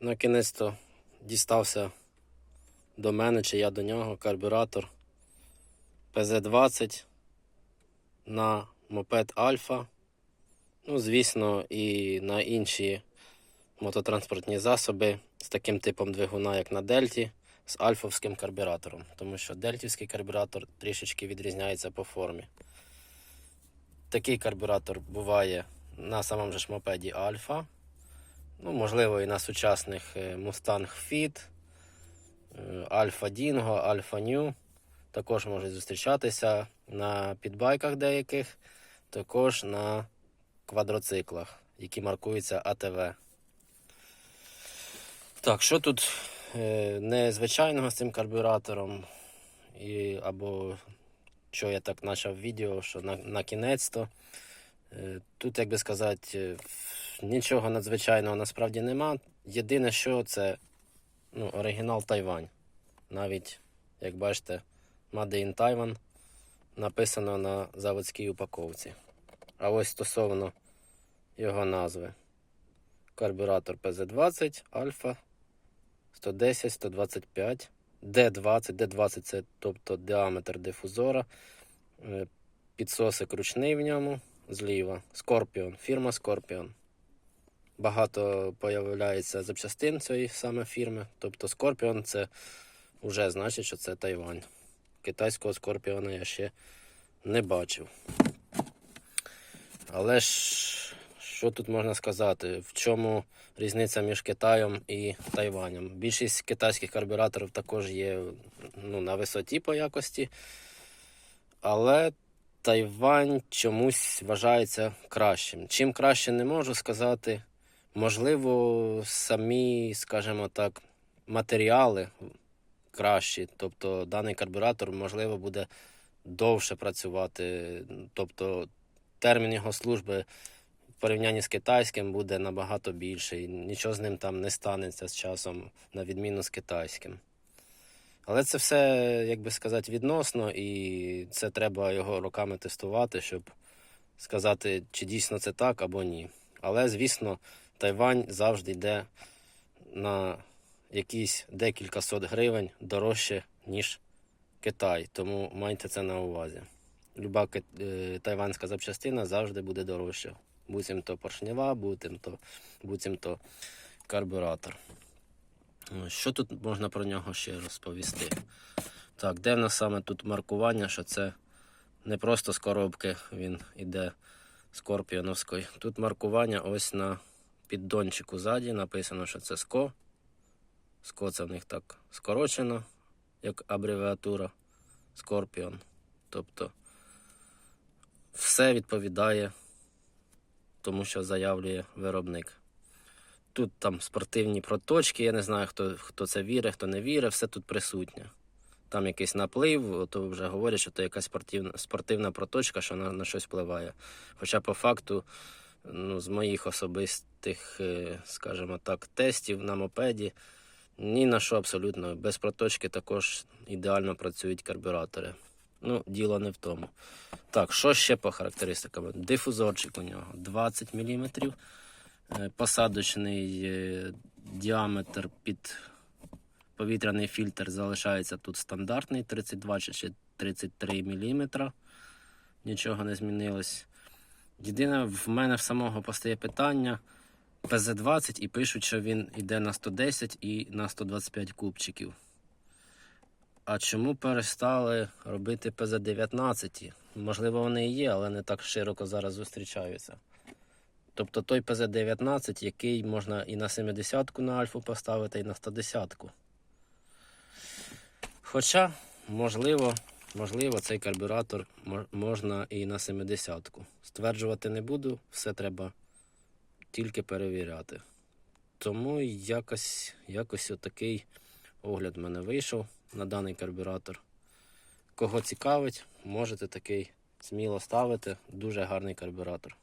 На кінець-то дістався до мене, чи я до нього, карбюратор ПЗ-20 на мопед Альфа. Ну, звісно, і на інші мототранспортні засоби з таким типом двигуна, як на Дельті, з альфовським карбюратором. Тому що дельтівський карбюратор трішечки відрізняється по формі. Такий карбюратор буває на самому ж мопеді Альфа. Ну, можливо, і на сучасних е, Mustang Fit, е, Alfa Dingo, Alfa New. Також можуть зустрічатися на підбайках деяких, також на квадроциклах, які маркуються АТВ. Так, що тут е, незвичайного з цим карбюратором? І, або що я так почав відео, що на, на кінець-то. Е, Тут, як би сказати, нічого надзвичайного насправді нема. Єдине, що це ну, оригінал Тайвань. Навіть, як бачите, Made in Taiwan написано на заводській упаковці. А ось стосовно його назви. Карбюратор PZ20 Alpha 110 125 D20. D20 це тобто діаметр дифузора. Е, Підсосик ручний в ньому зліва. Scorpion, фірма Scorpion. Багато появляється запчастин цієї саме фірми. Тобто Scorpion це вже значить, що це Тайвань. Китайського Scorpion я ще не бачив. Але ж, що тут можна сказати? В чому різниця між Китаєм і Тайванем? Більшість китайських карбюраторів також є ну, на висоті по якості. Але Тайвань чомусь вважається кращим. Чим краще не можу сказати. Можливо, самі, скажімо так, матеріали кращі. Тобто даний карбюратор, можливо, буде довше працювати. Тобто термін його служби в порівнянні з китайським буде набагато більший. Нічого з ним там не станеться з часом, на відміну з китайським. Але це все, як би сказати, відносно, і це треба його роками тестувати, щоб сказати, чи дійсно це так або ні. Але, звісно, Тайвань завжди йде на якісь декілька сот гривень дорожче, ніж Китай. Тому майте це на увазі. Люба е, тайванська запчастина завжди буде дорожча. Буцім то поршнева, буцім то, карбюратор. Що тут можна про нього ще розповісти? Так, де в нас саме тут маркування, що це не просто з коробки він іде скорпіоновської. Тут маркування ось на піддончику ззаді написано, що це СКО. СКО це в них так скорочено, як абревіатура Скорпіон. Тобто все відповідає тому, що заявлює виробник. Тут там спортивні проточки, я не знаю, хто, хто це вірить, хто не вірить, все тут присутнє. Там якийсь наплив, то вже говорять, що це якась спортивна, спортивна проточка, що на, на щось впливає. Хоча по факту, ну, з моїх особистих, е, скажімо так, тестів на мопеді, ні на що абсолютно. Без проточки також ідеально працюють карбюратори. Ну, діло не в тому. Так, що ще по характеристикам? Дифузорчик у нього 20 мм. Е, Посадочний е, діаметр під повітряний фільтр залишається тут стандартний 32 чи 33 мм. Нічого не змінилось. Єдине, в мене в самого постає питання ПЗ-20 і пишуть, що він йде на 110 і на 125 кубчиків. А чому перестали робити ПЗ-19? Можливо, вони і є, але не так широко зараз зустрічаються. Тобто той ПЗ-19, який можна і на 70-ку на альфу поставити, і на 110-ку. Хоча, можливо, можливо, цей карбюратор можна і на 70-ку. Стверджувати не буду, все треба тільки перевіряти. Тому якось, якось отакий огляд в мене вийшов на даний карбюратор. Кого цікавить, можете такий сміло ставити. Дуже гарний карбюратор.